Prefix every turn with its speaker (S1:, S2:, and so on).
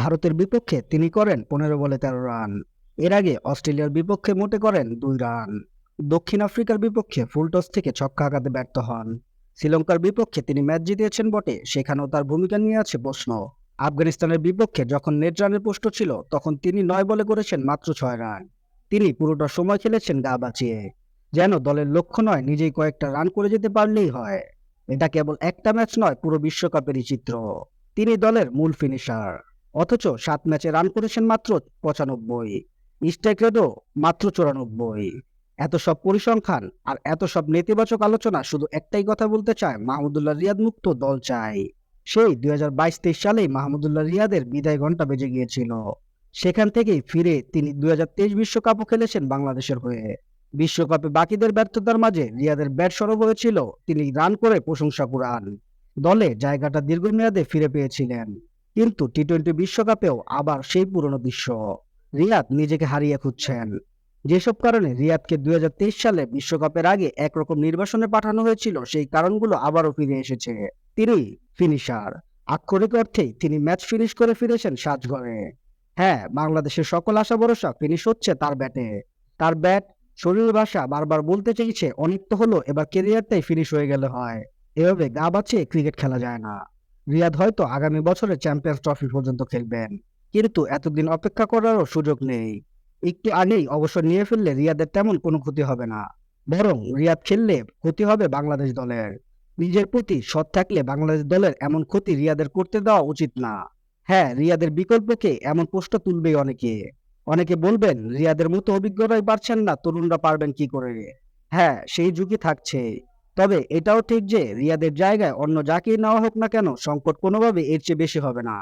S1: ভারতের বিপক্ষে তিনি করেন পনেরো বলে তেরো রান। এর আগে অস্ট্রেলিয়ার বিপক্ষে মোটে করেন দুই রান। দক্ষিণ আফ্রিকার বিপক্ষে ফুলটস থেকে ছক্কা আঘাতে ব্যর্থ হন। শ্রীলঙ্কার বিপক্ষে তিনি ম্যাচ জিতিয়েছেন বটে, সেখানেও তার ভূমিকা নিয়ে আছে প্রশ্ন। আফগানিস্তানের বিপক্ষে যখন নেট রানের পোস্ট ছিল, তখন তিনি নয় বলে করেছেন মাত্র ছয় রান। তিনি পুরোটা সময় খেলেছেন গা বাঁচিয়ে। যেন দলের লক্ষ্য নয়, নিজেই কয়েকটা রান করে যেতে পারলেই হয়। এটা কেবল একটা ম্যাচ নয়, পুরো বিশ্বকাপেরই চিত্র। তিনি দলের মূল ফিনিশার অথচ সাত ম্যাচে রান করেছেন মাত্র পঁচানব্বই। স্ট্রাইক রেটও মাত্র চুরানব্বই। এত সব পরিসংখ্যান আর এত সব নেতিবাচক আলোচনা শুধু একটাই কথা বলতে চায় মাহমুদুল্লাহ রিয়াদ মুক্ত দল চাই। সেই দুই হাজার বাইশ তেইশ সালেই মাহমুদুল্লাহ রিয়াদের বিদায় ঘণ্টা বেজে গিয়েছিল। সেখান থেকেই ফিরে তিনি দুই হাজার তেইশ বিশ্বকাপও খেলেছেন বাংলাদেশের হয়ে। বিশ্বকাপে বাকিদের ব্যর্থতার মাঝে রিয়াদের ব্যাট সরব হয়েছিল। তিনি রান করে প্রশংসা কুড়ান দলে জায়গাটা দীর্ঘমেয়াদে ফিরে পেয়েছিলেন। কিন্তু টি টোয়েন্টি বিশ্বকাপেও আবার সেই পুরনো দৃশ্য রিয়াদ নিজেকে হারিয়ে খুঁজছেন। যেসব কারণে রিয়াদকে দুই হাজার তেইশ সালে বিশ্বকাপের আগে একরকম নির্বাসনে পাঠানো হয়েছিল, সেই কারণগুলো আবারও ফিরে এসেছে। তিনি ফিনিশার। আক্ষরিক অর্থেই তিনি ম্যাচ ফিনিশ করে ফিরেছেন সাজঘরে। হ্যাঁ বাংলাদেশের সকল আশা ভরসা ফিনিশ হচ্ছে তার ব্যাটে। তার ব্যাট শরীর ভাষা বারবার বলতে চাইছে অনেক তো হলো, এবার কেরিয়ারটাই ফিনিশ হয়ে গেলে হয়। এভাবে গা বাঁচিয়ে ক্রিকেট খেলা যায় না। রিয়াদ হয়তো আগামী বছরে চ্যাম্পিয়ন্স ট্রফি পর্যন্ত খেলবেন কিন্তু এতদিন অপেক্ষা করারও সুযোগ নেই। একটু আগেই অবসর নিয়ে ফেললে রিয়াদের তেমন কোনো ক্ষতি হবে না। বরং রিয়াদ খেললে ক্ষতি হবে বাংলাদেশ দলের। নিজের প্রতি সৎ থাকলে বাংলাদেশ দলের এমন ক্ষতি রিয়াদের করতে দেওয়া উচিত না। হ্যাঁ রিয়াদের বিকল্পকে এমন প্রশ্ন তুলবেই অনেকে। অনেকে বলবেন, রিয়াদের মতো অভিজ্ঞতাই পারছেন না, তরুণরা পারবেন কি করে? হ্যাঁ সেই যুগই থাকছে তবে এটাও ঠিক যে রিয়াদের জায়গায় অন্য যাকেই নেওয়া হোক না কেন সংকট কোনোভাবে এর চেয়ে বেশি হবে না।